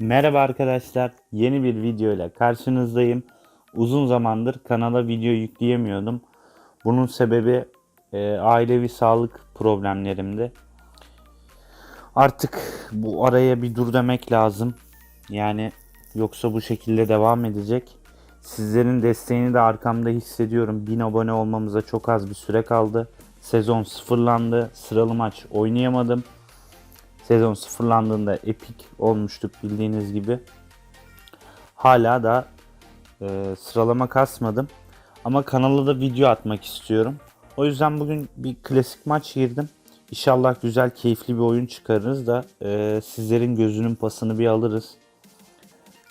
Merhaba arkadaşlar. Yeni bir video ile karşınızdayım. Uzun zamandır kanala video yükleyemiyordum. Bunun sebebi e, ailevi sağlık problemlerimdi. Artık bu araya bir dur demek lazım. Yani yoksa bu şekilde devam edecek. Sizlerin desteğini de arkamda hissediyorum. 1000 abone olmamıza çok az bir süre kaldı. Sezon sıfırlandı. Sıralı maç oynayamadım. Sezon sıfırlandığında epik olmuştuk bildiğiniz gibi. Hala da e, sıralama kasmadım. Ama kanala da video atmak istiyorum. O yüzden bugün bir klasik maç girdim. İnşallah güzel, keyifli bir oyun çıkarırız da e, sizlerin gözünün pasını bir alırız.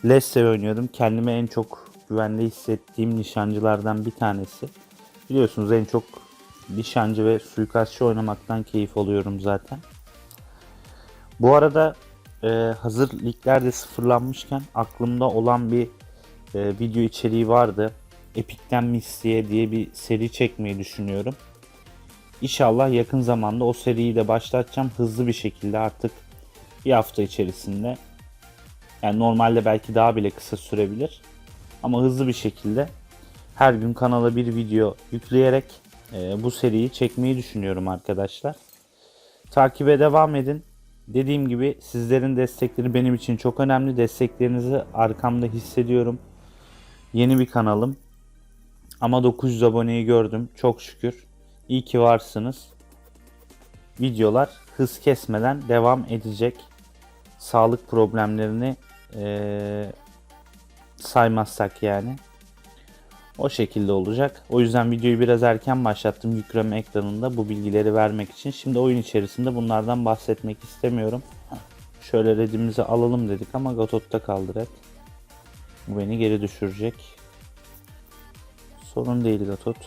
Leicester oynuyordum. Kendime en çok güvende hissettiğim nişancılardan bir tanesi. Biliyorsunuz en çok nişancı ve suikastçı oynamaktan keyif alıyorum zaten. Bu arada e, hazır ligler de sıfırlanmışken aklımda olan bir e, video içeriği vardı. Epic'ten Misty'ye diye bir seri çekmeyi düşünüyorum. İnşallah yakın zamanda o seriyi de başlatacağım hızlı bir şekilde artık bir hafta içerisinde. Yani normalde belki daha bile kısa sürebilir. Ama hızlı bir şekilde her gün kanala bir video yükleyerek e, bu seriyi çekmeyi düşünüyorum arkadaşlar. Takibe devam edin. Dediğim gibi sizlerin destekleri benim için çok önemli. Desteklerinizi arkamda hissediyorum. Yeni bir kanalım. Ama 900 aboneyi gördüm. Çok şükür. İyi ki varsınız. Videolar hız kesmeden devam edecek. Sağlık problemlerini eee, saymazsak yani. O şekilde olacak. O yüzden videoyu biraz erken başlattım yükleme ekranında bu bilgileri vermek için. Şimdi oyun içerisinde bunlardan bahsetmek istemiyorum. Şöyle redimizi alalım dedik ama Gatot'ta kaldı red. Bu beni geri düşürecek. Sorun değil Gatot.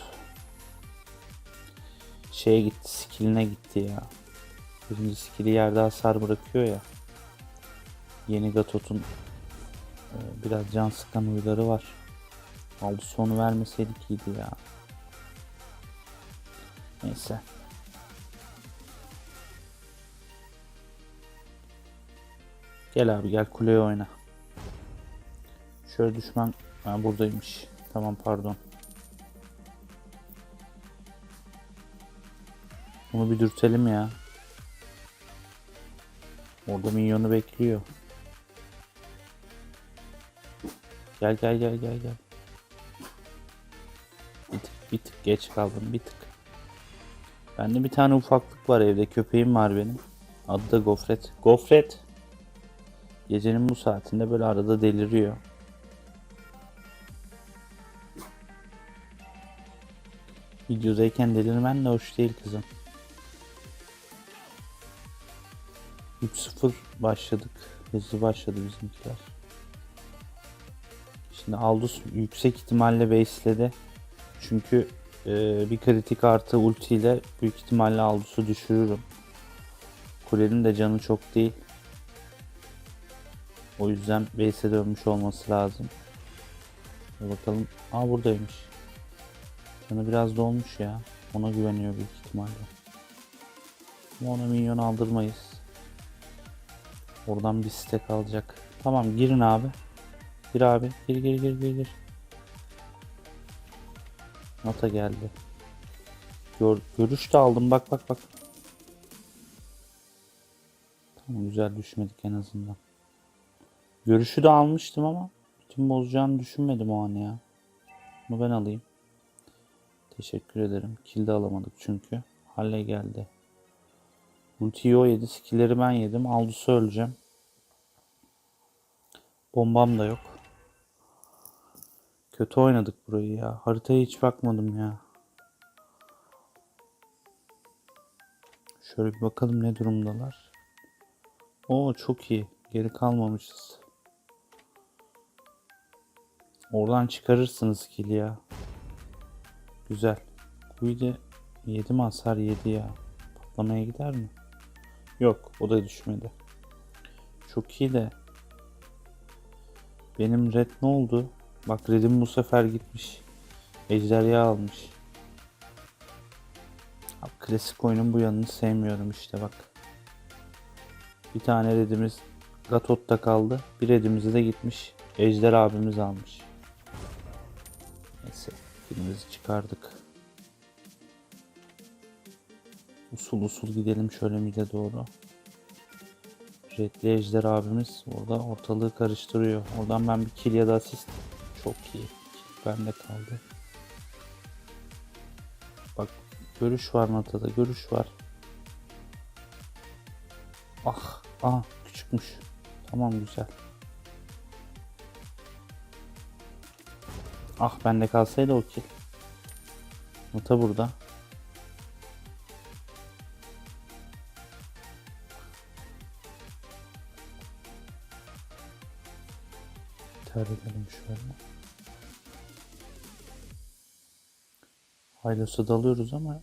Şeye gitti, skilline gitti ya. Birinci skill'i yerde hasar bırakıyor ya. Yeni Gatot'un e, biraz can sıkan huyları var. Aldı sonu vermeseydik iyiydi ya. Neyse. Gel abi gel kuleye oyna. Şöyle düşman ha, buradaymış. Tamam pardon. Bunu bir dürtelim ya. Orada minyonu bekliyor. Gel gel gel gel gel. Bir tık, geç kaldım bir tık. Bende bir tane ufaklık var evde. Köpeğim var benim. Adı da Gofret. Gofret. Gecenin bu saatinde böyle arada deliriyor. Videodayken delirmen de hoş değil kızım. 3-0 başladık. Hızlı başladı bizimkiler. Şimdi Aldous yüksek ihtimalle base'ledi. Çünkü e, bir kritik artı ultiyle büyük ihtimalle Aldus'u düşürürüm. Kulenin de canı çok değil. O yüzden base'e dönmüş olması lazım. Bir bakalım. Aa buradaymış. Canı biraz dolmuş ya. Ona güveniyor büyük ihtimalle. Ama ona minyon aldırmayız. Oradan bir stack alacak. Tamam girin abi. Gir abi. Gir gir gir gir gir. Nota geldi. Gör, görüş de aldım. Bak bak bak. Tamam güzel düşmedik en azından. Görüşü de almıştım ama bütün bozacağını düşünmedim o an ya. Bunu ben alayım. Teşekkür ederim. Kill de alamadık çünkü. Halle geldi. Ultiyi o yedi. Skill'leri ben yedim. Aldus'u öleceğim. Bombam da yok. Kötü oynadık burayı ya. Haritaya hiç bakmadım ya. Şöyle bir bakalım ne durumdalar. Oo çok iyi. Geri kalmamışız. Oradan çıkarırsınız kill ya. Güzel. Kuyu'da 7 mi hasar yedi ya. Patlamaya gider mi? Yok o da düşmedi. Çok iyi de. Benim red ne oldu? Bak Red'im bu sefer gitmiş. Ejderha almış. Abi, klasik oyunun bu yanını sevmiyorum işte bak. Bir tane Red'imiz Gatot'ta kaldı. Bir edimizi de gitmiş. Ejder abimiz almış. Neyse. Birimizi çıkardık. Usul usul gidelim şöyle mide doğru. Redli Ejder abimiz orada ortalığı karıştırıyor. Oradan ben bir kill ya da asist. Çok iyi. Bende kaldı. Bak görüş var Nata'da görüş var. Ah ah küçükmüş. Tamam güzel. Ah bende kalsaydı o kill. Nata burada. Terleyelim şöyle. Haylos'a dalıyoruz ama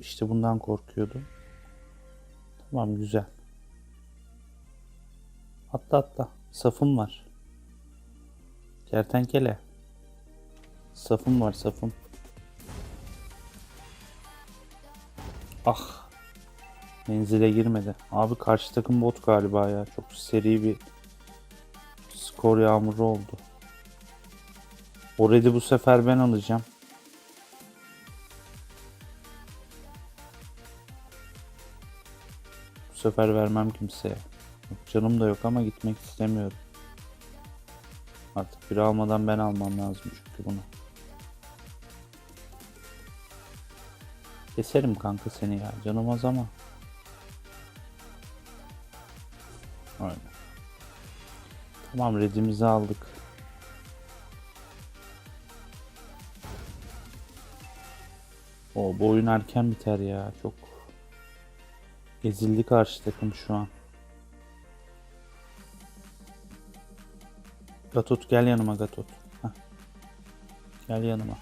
işte bundan korkuyordum. Tamam güzel. Atla atla. Safım var. Kertenkele. Safım var safım. Ah. Menzile girmedi. Abi karşı takım bot galiba ya. Çok seri bir skor yağmuru oldu. O red'i bu sefer ben alacağım. Bu sefer vermem kimseye. Canım da yok ama gitmek istemiyorum. Artık biri almadan ben almam lazım çünkü bunu. Keserim kanka seni ya. Canım az ama. Aynen. Tamam redimizi aldık. O bu oyun erken biter ya. Çok ezildi karşı takım şu an. Gatot gel yanıma Gatot. Heh. Gel yanıma.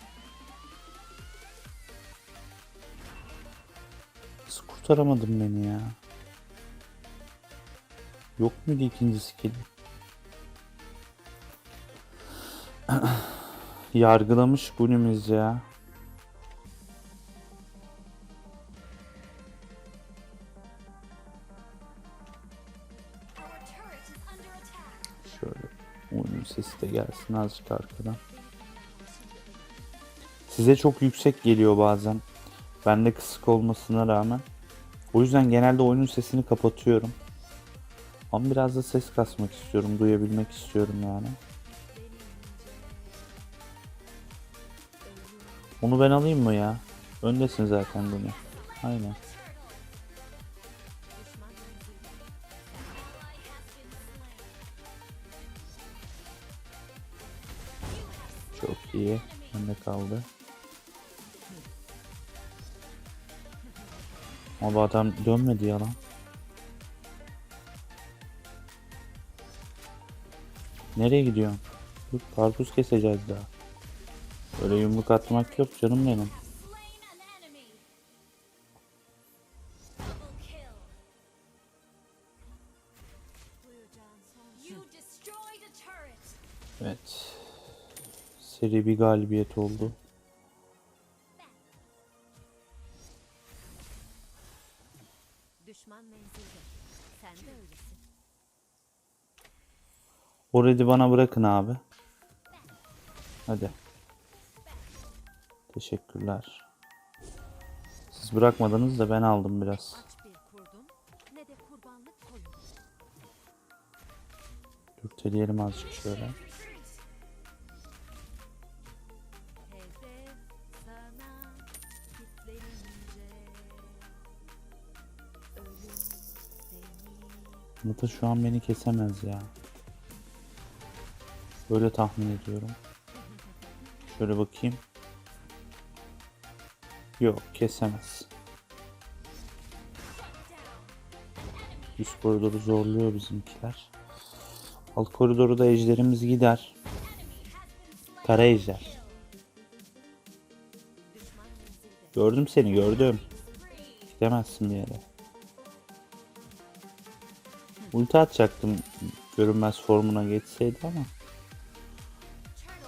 Nasıl kurtaramadın beni ya? Yok muydu ikinci skill? Yargılamış günümüz ya. Şöyle oyunun sesi de gelsin azıcık arkadan. Size çok yüksek geliyor bazen. Bende kısık olmasına rağmen. O yüzden genelde oyunun sesini kapatıyorum. Ama biraz da ses kasmak istiyorum, duyabilmek istiyorum yani. Onu ben alayım mı ya? Öndesin zaten bunu. Aynen. İyi. Önde kaldı. Bu adam dönmedi ya lan. Nereye gidiyorsun? Dur karpuz keseceğiz daha. Böyle yumruk atmak yok canım benim. Evet. Seri bir galibiyet oldu. Düşman menzilde. Sen de öylesin. O red'i bana bırakın abi. Hadi. Teşekkürler. Siz bırakmadınız da ben aldım biraz. Dürteleyelim azıcık şöyle. Nata şu an beni kesemez ya. Böyle tahmin ediyorum. Şöyle bakayım. Yok kesemez. Üst koridoru zorluyor bizimkiler. Alt koridoru da ejderimiz gider. Kara ejder. Gördüm seni gördüm. Gidemezsin bir yere. Ulti atacaktım görünmez formuna geçseydi ama.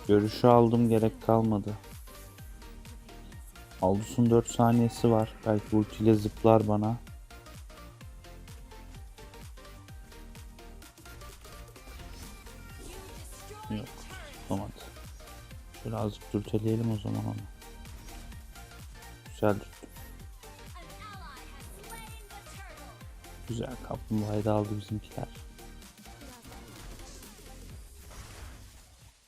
Görüşü aldım gerek kalmadı. Aldus'un 4 saniyesi var. Belki ultiyle zıplar bana. Yok. Tutamadı. Birazcık dürteleyelim o zaman onu. Güzel Güzel kaplumbağayı da aldı bizimkiler.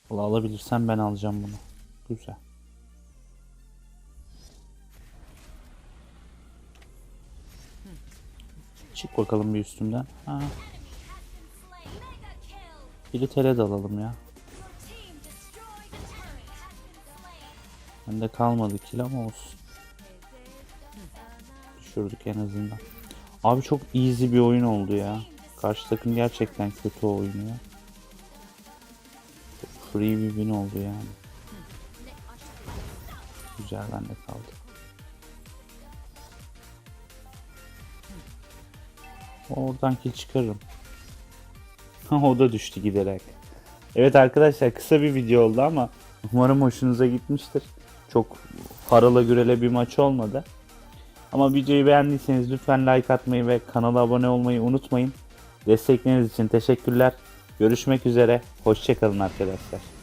Valla alabilirsem ben alacağım bunu. Güzel. Çık bakalım bir üstümden. Ha, Enemy has been slain. Mega kill. bir de tele de alalım ya. Bende kalmadı kill ama olsun. Düşürdük en azından. Abi çok easy bir oyun oldu ya. Karşı takım gerçekten kötü oynuyor. Çok free bir win oldu yani. Güzel bende kaldı. Oradan kill çıkarırım. o da düştü giderek. Evet arkadaşlar kısa bir video oldu ama umarım hoşunuza gitmiştir. Çok paralı gürele bir maç olmadı. Ama videoyu beğendiyseniz lütfen like atmayı ve kanala abone olmayı unutmayın. Destekleriniz için teşekkürler. Görüşmek üzere. Hoşçakalın arkadaşlar.